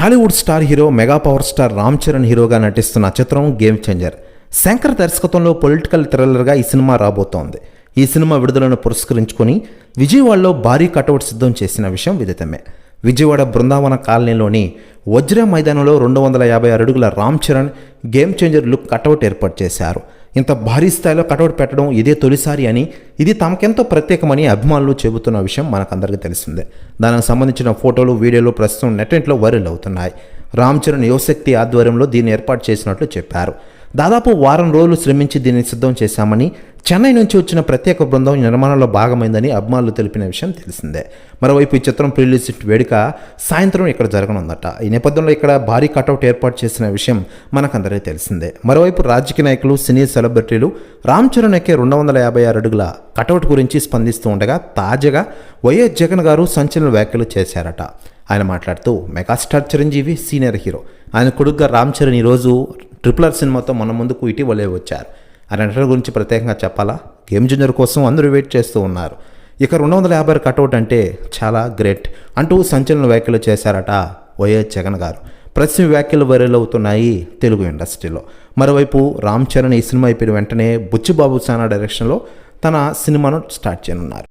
Tollywood star hero mega power star Ram Charan హీరోగా నటిస్తున్న చిత్రం గేమ్ చేంజర్. శంకర్ దర్శకత్వంలో పొలిటికల్ థ్రిల్లర్గా ఈ సినిమా రాబోతోంది. ఈ సినిమా విడుదలను పురస్కరించుకొని విజయవాడలో భారీ కటౌట్ సిద్ధం చేసిన విషయం విదితమే. విజయవాడ బృందావన కాలనీలోని వజ్ర మైదానంలో రెండు వందల యాభై అడుగుల Ram Charan game changer look cutout ఏర్పాటు చేశారు. ఇంత భారీ స్థాయిలో కటౌట్ పెట్టడం ఇదే తొలిసారి అని ఇది తమకెంతో ప్రత్యేకమని అభిమానులు చెబుతున్న విషయం మనకందరికీ తెలిసిందే. దానికి సంబంధించిన ఫోటోలు వీడియోలు ప్రస్తుతం నెట్టింట్లో వైరల్ అవుతున్నాయి. రామ్ చరణ్ యువశక్తి ఆధ్వర్యంలో దీన్ని ఏర్పాటు చేసినట్లు చెప్పారు. దాదాపు వారం రోజులు శ్రమించి దీన్ని సిద్ధం చేశామని చెన్నై నుంచి వచ్చిన ప్రత్యేక బృందం నిర్మాణంలో భాగమైందని అభిమానులు తెలిపిన విషయం తెలిసిందే. మరోవైపు ఈ చిత్రం ప్రిలీజ్ వేడుక సాయంత్రం ఇక్కడ జరగనుందట. ఈ నేపథ్యంలో ఇక్కడ భారీ కటౌట్ ఏర్పాటు చేసిన విషయం మనకందరికీ తెలిసిందే. మరోవైపు రాజకీయ నాయకులు సినీ సెలబ్రిటీలు రామ్ చరణ్ ఎక్కే రెండు వందల యాభై ఆరు అడుగుల కటౌట్ గురించి స్పందిస్తూ ఉండగా తాజాగా వైఎస్ జగన్ గారు సంచలన వ్యాఖ్యలు చేశారట. ఆయన మాట్లాడుతూ మెగాస్టార్ చిరంజీవి సీనియర్ హీరో. ఆయన కొడుగ్గా రామ్ చరణ్ ఈరోజు ట్రిపుల్ ఆర్ సినిమాతో మన ముందుకు ఇటీవలే వచ్చారు. ఆయన నటన గురించి ప్రత్యేకంగా చెప్పాలా? గేమ్ జూనియర్ కోసం అందరూ వెయిట్ చేస్తూ ఉన్నారు. ఇక రెండు వందల యాభై కటౌట్ అంటే చాలా గ్రేట్ అంటూ సంచలన వ్యాఖ్యలు చేశారట వైఎస్ జగన్ గారు. ప్రశ్న వ్యాఖ్యలు వైరల్ అవుతున్నాయి తెలుగు ఇండస్ట్రీలో. మరోవైపు రామ్ చరణ్ ఈ సినిమా అయిపోయిన వెంటనే బుచ్చిబాబు సానా డైరెక్షన్లో తన సినిమాను స్టార్ట్ చేయనున్నారు.